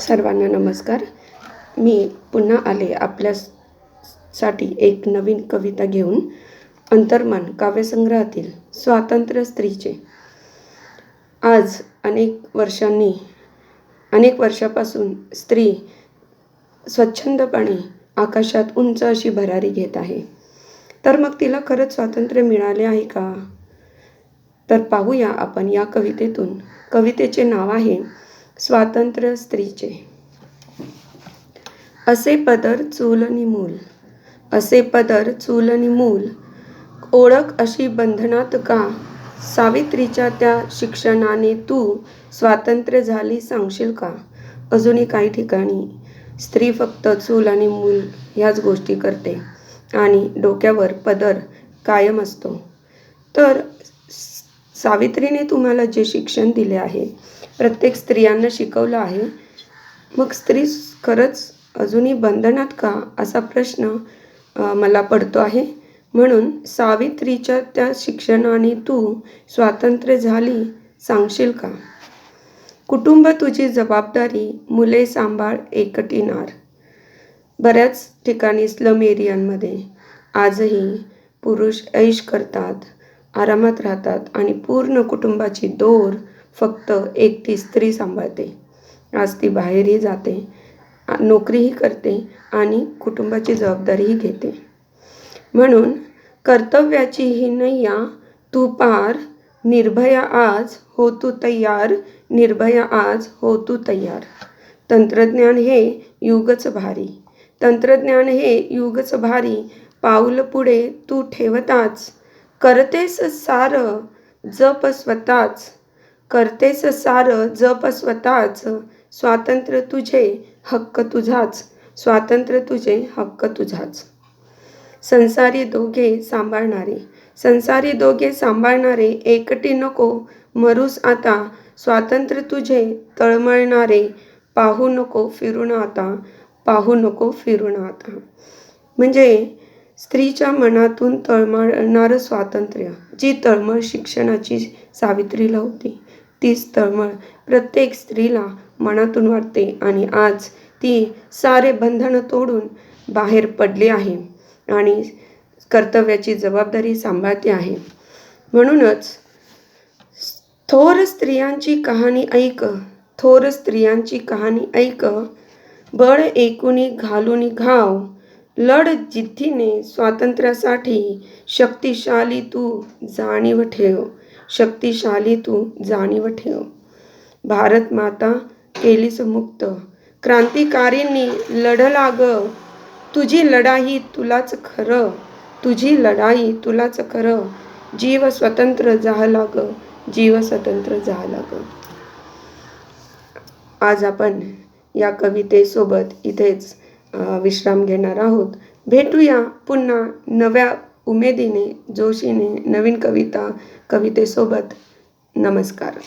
सर्वांना नमस्कार. मी पुन्हा आले आपल्यासाठी एक नवीन कविता घेऊन अंतर्मन काव्यसंग्रहातील स्वातंत्र्य स्त्रीचे. आज अनेक वर्षांनी अनेक वर्षापासून स्त्री स्वच्छंदपणे आकाशात उंच अशी भरारी घेत आहे. तर मग तिला खरंच स्वातंत्र्य मिळाले आहे का? तर पाहूया आपण या कवितेतून. कवितेचे नाव आहे स्वातंत्र्य स्त्रीचे. असे पदर चूल मूल. असे पदर चूल मूल. ओळख अशी बंधनात का? सावित्रीच्या त्या शिक्षणाने तू स्वातंत्र्य झाली सांगशील का? अजूनही काही ठिकाणी. स्त्री फक्त चूल आणि मूल ह्याच गोष्टी करते आणि डोक्यावर पदर कायम असतो. तर सावित्रीने तुम्हाला जे शिक्षण दिले आहे प्रत्येक स्त्रियांना शिकवलं आहे. मग स्त्री खरंच अजूनही बंधनात का? असा प्रश्न मला पडतो आहे. म्हणून सावित्रीच्या त्या शिक्षणाने तू स्वातंत्र्य झाली सांगशील का? कुटुंब तुझी जबाबदारी मुले सांभाळ एकटीनार बऱ्याच ठिकाणी स्लम एरियांमध्ये आजही पुरुष ऐश करतात आरामात राहतात आणि पूर्ण कुटुंबाची दोर फक्त एकटी स्त्री सांभाळते. आज ती बाहेरही जाते नोकरीही करते आणि कुटुंबाची जबाबदारीही घेते. म्हणून कर्तव्याची ही नैया तू पार निर्भया आज हो तू तयार निर्भया आज हो तू तयार. तंत्रज्ञान हे युगच भारी. तंत्रज्ञान हे युगच भारी. पाऊल पुढे तू ठेवताच. करतेस सार जप स्वतःच. करतेस सार जप स्वतःच. स्वातंत्र्य तुझे हक्क तुझाच. स्वातंत्र्य तुझे हक्क तुझाच. संसारी दोघे सांभाळणारे. संसारी दोघे सांभाळणारे एकटी नको मरूस आता. स्वातंत्र्य तुझे तळमळणारे. पाहू नको फिरून आता. पाहू नको फिरून आता. म्हणजे स्त्रीच्या मनातून तळमळणारं स्वातंत्र्य जी तळमळ शिक्षणाची सावित्रीला होती. तीच तळमळ प्रत्येक स्त्रीला मनातून वाटते आणि आज ती सारे बंधनं तोडून बाहेर पडली आहे आणि कर्तव्याची जबाबदारी सांभाळते आहे. म्हणूनच थोर स्त्रियांची कहाणी ऐक थोर स्त्रियांची कहाणी ऐक. बळ एकूणी घालून घाव लढ जिद्दीने स्वातंत्र्यासाठी शक्तिशाली तू जाणीव ठेव. शक्तिशाली तू जाणीव ठेव. भारत माता केलीस मुक्त. क्रांतिकारींनी लढला ग तुझी लढाई तुलाच खरं. तुझी लढाई तुलाच खरं. जीव स्वतंत्र झाला ग. जीव स्वतंत्र झाला ग. आज आपण या कवितेसोबत इथेच विश्राम घेणार आहोत. भेटूया पुन्हा नव्या उमेदीने जोशीने नवीन कविता कवितेसोबत नमस्कार.